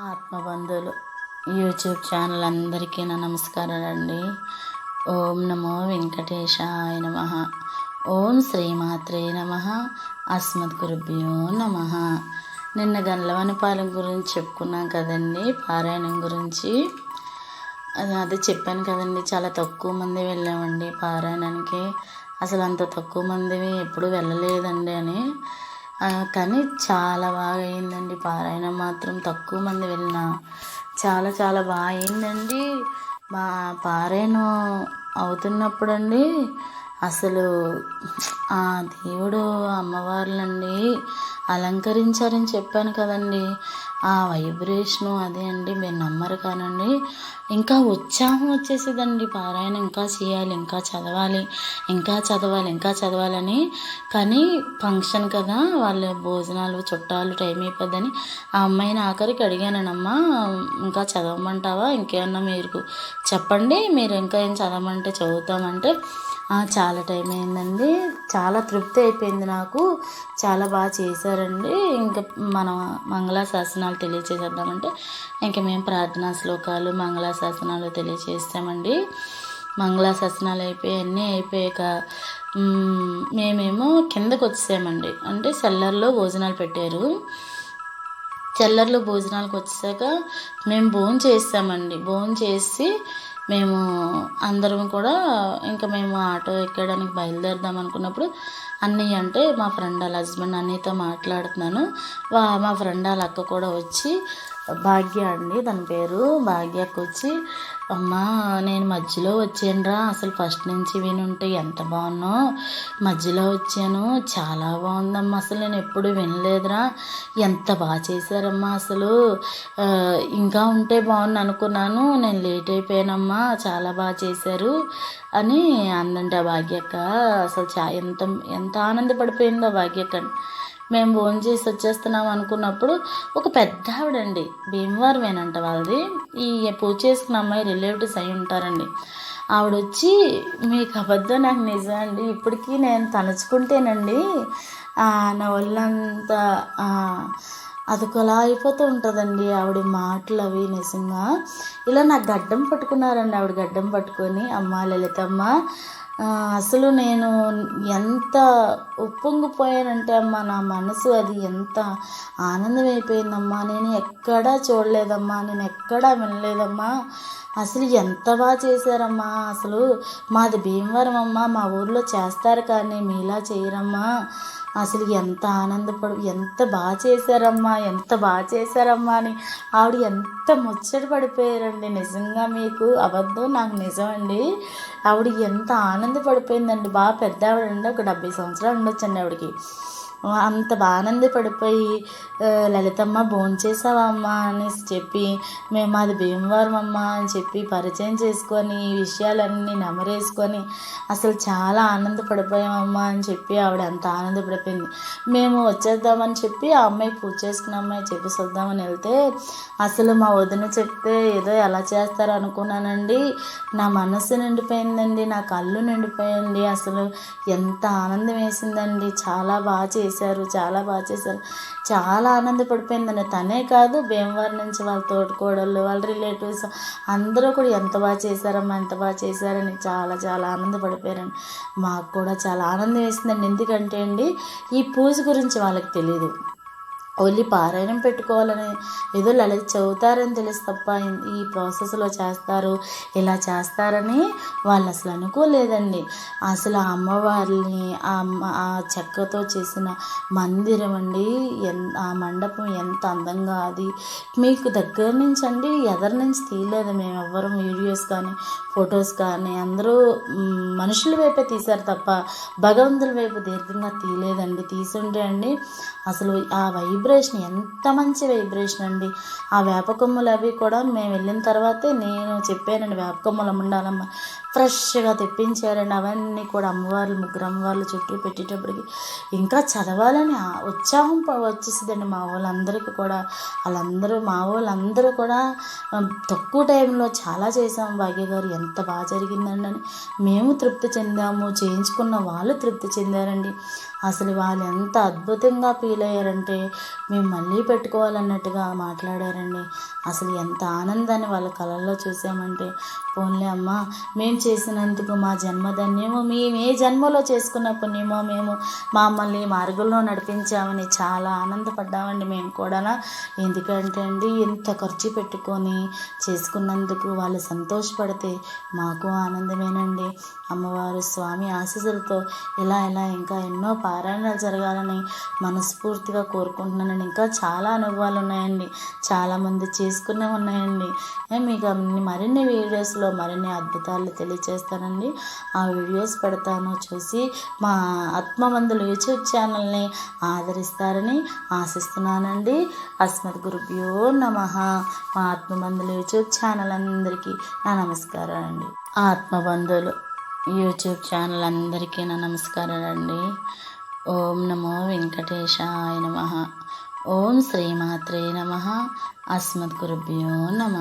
ఆత్మబంధువులు YouTube channel అందరికీ నా నమస్కారాలు అండి. ఓం నమో వెంకటేశాయ నమ. ఓం శ్రీమాత్రే నమ. అస్మద్ గురుభ్యో నమ. నిన్న గండ్లవనిపాలెం గురించి చెప్పుకున్నాం కదండి పారాయణం గురించి. అది అదే చెప్పాను కదండి చాలా తక్కువ మంది వెళ్ళామండి పారాయణానికి. అసలు అంత తక్కువ మంది ఎప్పుడు వెళ్ళలేదండి అని. కానీ చాలా బాగా అయిందండి పారాయణ మాత్రం తక్కువ మంది వెళ్ళిన. చాలా చాలా బాగా అయిందండి మా పారాయణం అవుతున్నప్పుడండి అసలు ఆ దేవుడు అమ్మవార్లండి అలంకరించారని చెప్పాను కదండి. ఆ వైబ్రేషను అదే అండి మీరు నమ్మరు కానండి. ఇంకా ఉత్సాహం వచ్చేసేదండి పారాయణ. ఇంకా చేయాలి ఇంకా చదవాలి ఇంకా చదవాలి ఇంకా చదవాలని. కానీ ఫంక్షన్ కదా వాళ్ళ భోజనాలు చుట్టాలు టైం అయిపోద్దని ఆ అమ్మాయిని ఆఖరికి అడిగానమ్మా ఇంకా చదవమంటావా? ఇంకేమన్నా మీరు చెప్పండి మీరు ఇంకా ఏం చదవమంటే చదువుతామంటే. చాలా చాలా టైం అయిందండి. చాలా తృప్తి అయిపోయింది నాకు. చాలా బాగా చేశారండి. ఇంకా మనం మంగళాశాసనాలు తెలియచేసేద్దామంటే ఇంకా మేము ప్రార్థనా శ్లోకాలు మంగళాశాసనాలు తెలియచేస్తామండి. మంగళాశాసనాలు అయిపోయి అన్నీ అయిపోయాక మేమేమో కిందకు వచ్చేసామండి. అంటే సెల్లర్లో భోజనాలు పెట్టారు. చెల్లర్లో భోజనాలకు వచ్చాక మేము భోజనం చేస్తామండి. భోజనం చేసి మేము అందరం కూడా ఇంకా మేము ఆటో ఎక్కడానికి బయలుదేరదాం అనుకున్నప్పుడు అన్నయ్య అంటే మా ఫ్రెండ్ వాళ్ళ హస్బెండ్ అన్నయ్యతో మాట్లాడుతున్నాను. వా మా ఫ్రెండ్ వాళ్ళ అక్క కూడా వచ్చి భాగ్య అండి తన పేరు భాగ్యకు వచ్చి అమ్మా నేను మధ్యలో వచ్చానురా. అసలు ఫస్ట్ నుంచి వినుంటే ఎంత బాగున్నో మధ్యలో వచ్చాను. చాలా బాగుందమ్మా. అసలు నేను ఎప్పుడు వినలేదురా. ఎంత బాగా చేశారమ్మా అసలు. ఇంకా ఉంటే బాగుంది అనుకున్నాను. నేను లేట్ అయిపోయానమ్మా. చాలా బాగా చేశారు అని అందంట భాగ్యక్క. అసలు చా ఎంత ఎంత ఆనందపడిపోయిందో భాగ్యక్క. మేము భోజనం చేసి వచ్చేస్తున్నాం అనుకున్నప్పుడు ఒక పెద్ద ఆవిడండి భీమవరమేనంట వాళ్ళది. ఈ పూజ చేసుకున్న అమ్మాయి రిలేటివ్స్ అయి ఉంటారండి. ఆవిడ వచ్చి మీకు అబద్ధం నాకు నిజం అండి. ఇప్పటికీ నేను తలుచుకుంటేనండి నా ఒళ్ళంతా అదొకలా అయిపోతూ ఉంటుందండి ఆవిడ మాటలు అవి నిజంగా. ఇలా నాకు గడ్డం పట్టుకున్నారండి ఆవిడ గడ్డం పట్టుకొని. అమ్మ లలితమ్మ అసలు నేను ఎంత ఉప్పొంగిపోయానంటే అమ్మా నా మనసు అది ఎంత ఆనందం అయిపోయిందమ్మా నేను ఎక్కడా చూడలేదమ్మా నేను ఎక్కడా వినలేదమ్మా. అసలు ఎంత బాగా చేశారమ్మా. అసలు మాది భీమవరం అమ్మా. మా ఊర్లో చేస్తారు కానీ మీలా చేయరమ్మా. అసలు ఎంత ఆనందపడు ఎంత బాగా చేశారమ్మా ఎంత బాగా చేశారమ్మా అని. ఆవిడ ఎంత ముచ్చట పడిపోయారండి. నిజంగా మీకు అబద్ధం నాకు నిజం అండి ఆవిడ ఎంత ఆనందపడిపోయిందండి. బాగా పెద్ద ఆవిడండి ఒక డెబ్బై సంవత్సరాలు ఉండొచ్చండి ఆవిడకి. అంత బాగా ఆనందపడిపోయి లలితమ్మ భోంచేసావా అమ్మ అనేసి చెప్పి మేము అది భీమవరం అమ్మ అని చెప్పి పరిచయం చేసుకొని ఈ విషయాలన్నీ నెమరేసుకొని అసలు చాలా ఆనందపడిపోయామమ్మా అని చెప్పి ఆవిడ అంత ఆనందపడిపోయింది మేము వచ్చేద్దామని చెప్పి ఆ అమ్మాయి పూజ చేసుకున్న అమ్మాయి చెప్పేసి వద్దామని వెళ్తే అసలు మా వదిన చెప్తే ఏదో ఎలా చేస్తారో అనుకున్నానండి. నా మనసు నిండిపోయిందండి నా కళ్ళు నిండిపోయింది. అసలు ఎంత ఆనందం వేసిందండి. చాలా బాగా చేశారు చాలా బాగా చేశారు. చాలా ఆనందపడిపోయిందండి. తనే కాదు భీమవరం నుంచి వాళ్ళ తోటికోడళ్ళు వాళ్ళ రిలేటివ్స్ అందరూ కూడా ఎంత బాగా చేశారమ్మా ఎంత బాగా చేశారని చాలా చాలా ఆనందపడిపోయారండి. మాకు కూడా చాలా ఆనందం వేసిందండి. ఎందుకంటే అండి ఈ పూజ గురించి వాళ్ళకి తెలియదు ఓన్లీ పారాయణం పెట్టుకోవాలని. ఏదో లలిత చదువుతారని తెలుసు తప్ప ఈ ప్రాసెస్లో చేస్తారు ఇలా చేస్తారని వాళ్ళు అసలు అనుకోలేదండి. అసలు ఆ అమ్మవారిని ఆ అమ్మ ఆ చెక్కతో చేసిన మందిరం అండి. ఎన్ ఆ మండపం ఎంత అందంగా అది. మీకు దగ్గర నుంచి అండి ఎదరి నుంచి తీయలేదు మేము ఎవ్వరం వీడియోస్ కానీ ఫొటోస్ కానీ. అందరూ మనుషుల వైపే తీశారు తప్ప భగవంతుల వైపు దీర్ఘంగా తీయలేదండి. తీసుంటే అండి అసలు ఆ వైబ్రేషన్ ఎంత మంచి వైబ్రేషన్ అండి. ఆ వేప కొమ్ములు అవి కూడా మేము వెళ్ళిన తర్వాతే నేను చెప్పానండి వేప కొమ్మలు ఉండాలమ్మ. ఫ్రెష్గా తెప్పించారండి అవన్నీ కూడా అమ్మవార్లు ముగ్గురు అమ్మవార్లు చుట్టూ పెట్టేటప్పటికి. ఇంకా చదవాలని ఆ ఉత్సాహం వచ్చేసిందండి మా వాళ్ళందరికీ కూడా. వాళ్ళందరూ మా వాళ్ళందరూ కూడా తక్కువ టైంలో చాలా చేసాం భాగ్య గారు ఎంత బాగా జరిగిందండి అని. మేము తృప్తి చెందాము చేయించుకున్న వాళ్ళు తృప్తి చెందారండి. అసలు వాళ్ళు ఎంత అద్భుతంగా ఫీల్ అయ్యారంటే మేము మళ్ళీ పెట్టుకోవాలన్నట్టుగా మాట్లాడారండి. అసలు ఎంత ఆనందాన్ని వాళ్ళ కళల్లో చూసామంటే. పోన్లే అమ్మ మేము చేసినందుకు మా జన్మధన్యమో. మేము ఏ జన్మలో చేసుకున్న పుణ్యమో మేము మమ్మల్ని మార్గంలో నడిపించామని చాలా ఆనందపడ్డామండి మేము కూడా ఎందుకంటే అండి ఎంత ఖర్చు పెట్టుకొని చేసుకున్నందుకు వాళ్ళు సంతోషపడితే మాకు ఆనందమేనండి. అమ్మవారు స్వామి ఆశీస్సులతో ఇలా ఇలా ఇంకా ఎన్నో పారాయణాలు జరగాలని మనస్ఫూర్తిగా కోరుకుంటున్నానండి ఇంకా చాలా అనుభవాలు ఉన్నాయండి. చాలామంది చేసుకునే ఉన్నాయండి. మీకు అన్ని మరిన్ని వీడియోస్లో మరిన్ని అద్భుతాలు తెలియచేస్తానండి. ఆ వీడియోస్ పెడతాను చూసి మా ఆత్మబంధులు యూట్యూబ్ ఛానల్ని ఆదరిస్తారని ఆశిస్తున్నానండి. అస్మత్ గురుభ్యో నమ. మా ఆత్మబంధులు యూట్యూబ్ ఛానల్ అందరికీ నా నమస్కారం అండి. ఆత్మబంధువులు యూట్యూబ్ ఛానల్ అందరికీ నా నమస్కారం అండి. ఓం నమో వెంకటేశాయ నమ. ఓం శ్రీమాత్రే నమ. అస్మద్గురుభ్యో నమ.